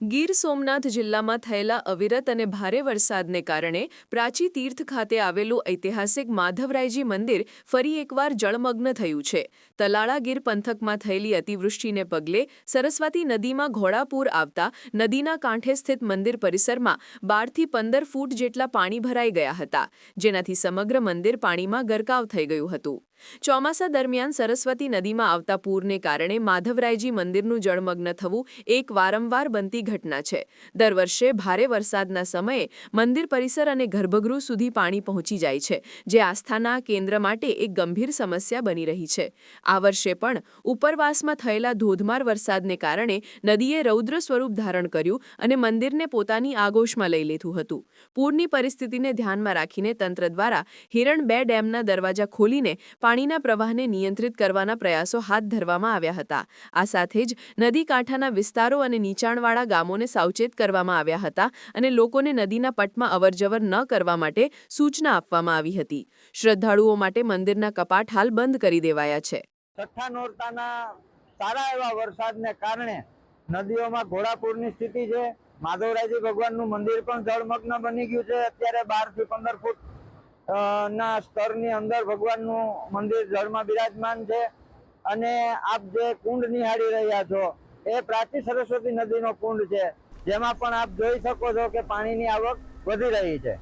ગીર સોમનાથ જિલ્લામાં થયેલા અવિરત અને ભારે વરસાદને કારણે પ્રાચી તીર્થ ખાતે આવેલું ઐતિહાસિક માધવરાયજી મંદિર ફરી એકવાર જળમગ્ન થયું છે. તલાળા ગીર પંથકમાં થયેલી અતિવૃષ્ટિને પગલે સરસ્વતી નદીમાં ઘોડાપૂર આવતા નદીના કાંઠે સ્થિત મંદિર પરિસરમાં બારથી પંદર ફૂટ જેટલા પાણી ભરાઈ ગયા હતા, જેનાથી સમગ્ર મંદિર પાણીમાં ગરકાવ થઈ ગયું હતું. ચોમાસા દરમિયાન સરસ્વતી નદીમાં આવતા પૂરને કારણે માધવરાયજી મંદિરનું જળમગ્ન થવું એક વારંવાર બનતી ઘટના છે. દર વર્ષે ભારે વરસાદના સમયે મંદિર પરિસર અને ગર્ભગૃહ સુધી પાણી પહોંચી જાય છે, જે આસ્થાના કેન્દ્ર માટે એક ગંભીર સમસ્યા બની રહી છે. આ વર્ષે પણ ઉપરવાસમાં થયેલા ધોધમાર વરસાદને કારણે નદીએ રૌદ્ર સ્વરૂપ ધારણ કર્યું અને મંદિરને પોતાની આગોશમાં લઈ લીધું હતું. પૂરની પરિસ્થિતિને ધ્યાનમાં રાખીને તંત્ર દ્વારા હિરણ બે ડેમના દરવાજા ખોલીને પાણીના પ્રવાહને નિયંત્રિત કરવાના પ્રયાસો હાથ ધરવામાં આવ્યા હતા. આ સાથે જ નદી કાંઠાના વિસ્તારો અને નીચાણવાળા ગામોને સાવચેત કરવામાં આવ્યા હતા અને લોકોને નદીના પટમાં અવરજવર ન કરવા માટે સૂચના આપવામાં આવી હતી. શ્રદ્ધાળુઓ માટે મંદિરના કપાટ હાલ બંધ કરી દેવાયા છે. છઠ્ઠા સારા એવા વરસાદને કારણે નદીઓમાં ઘોડાપુરની સ્થિતિ છે. માધવરાયજી ભગવાનનું મંદિર પણ જળમગ્ન બની ગયું છે. અત્યારે બારથી પંદર ફૂટ ના સ્તરની અંદર ભગવાનનું મંદિર જળમાં બિરાજમાન છે. અને આપ જે કુંડ નિહાળી રહ્યા છો, એ પ્રાચી સરસ્વતી નદીનો કુંડ છે. જેમાં પણ આપ જોઈ શકો છો કે પાણીની આવક વધી રહી છે.